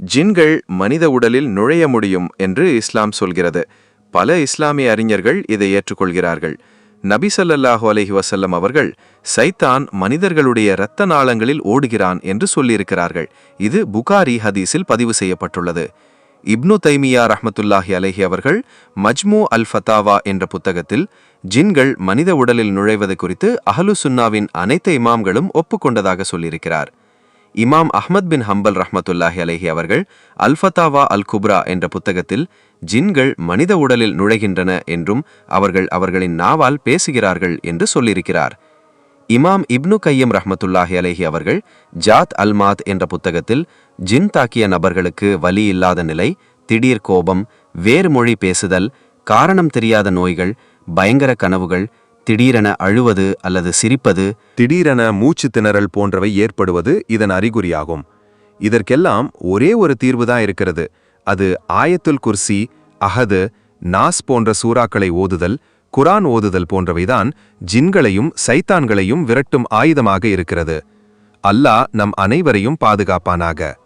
ஜின்கள் மனித உடலில் நுழைய முடியும் என்று இஸ்லாம் சொல்கிறது. பல இஸ்லாமிய அறிஞர்கள் இதை ஏற்றுக்கொள்கிறார்கள். நபி ஸல்லல்லாஹு அலைஹி அவர்கள் சைத்தான் மனிதர்களுடைய இரத்த நாளங்களில் ஓடுகிறான் என்று சொல்லியிருக்கிறார்கள். இது புகாரி ஹதீஸில் பதிவு செய்யப்பட்டுள்ளது. இப்னு தைமியா ரஹமத்துல்லாஹி அலஹி அவர்கள் மஜ்மு அல் ஃபதாவா என்ற புத்தகத்தில் ஜின்கள் மனித உடலில் நுழைவது குறித்து அஹலு சுன்னாவின் அனைத்து இமாம்களும் ஒப்புக்கொண்டதாக சொல்லியிருக்கிறார். இமாம் அஹ்மத் பின் ஹம்பல் ரஹ்மத்துல்லாஹி அலஹி அவர்கள் அல்ஃபதாவா அல் குப்ரா என்ற புத்தகத்தில் ஜின்கள் மனித உடலில் நுழைகின்றன என்றும் அவர்கள் அவர்களின் நாவால் பேசுகிறார்கள் என்று சொல்லியிருக்கிறார். இமாம் இப்னு கையம் ரஹ்மத்துல்லாஹி அலஹி அவர்கள் ஜாத் அல்மாத் என்ற புத்தகத்தில் ஜின் தாக்கிய நபர்களுக்கு வலி இல்லாத நிலை திடீர் கோபம் வேறு மொழி பேசுதல் காரணம் தெரியாத நோய்கள் பயங்கர கனவுகள் திடீரென அழுவது அல்லது சிரிப்பது திடீரென மூச்சு திணறல் போன்றவை ஏற்படுவது இதன் அறிகுறியாகும். இதற்கெல்லாம் ஒரே ஒரு தீர்வுதான் இருக்கிறது. அது ஆயத்துல் குர்சி அஹது நாஸ் போன்ற சூறாக்களை ஓதுதல் குரான் ஓதுதல் போன்றவைதான் ஜின்களையும் சைத்தான்களையும் விரட்டும் ஆயுதமாக இருக்கிறது. அல்லாஹ் நம் அனைவரையும் பாதுகாப்பானாக.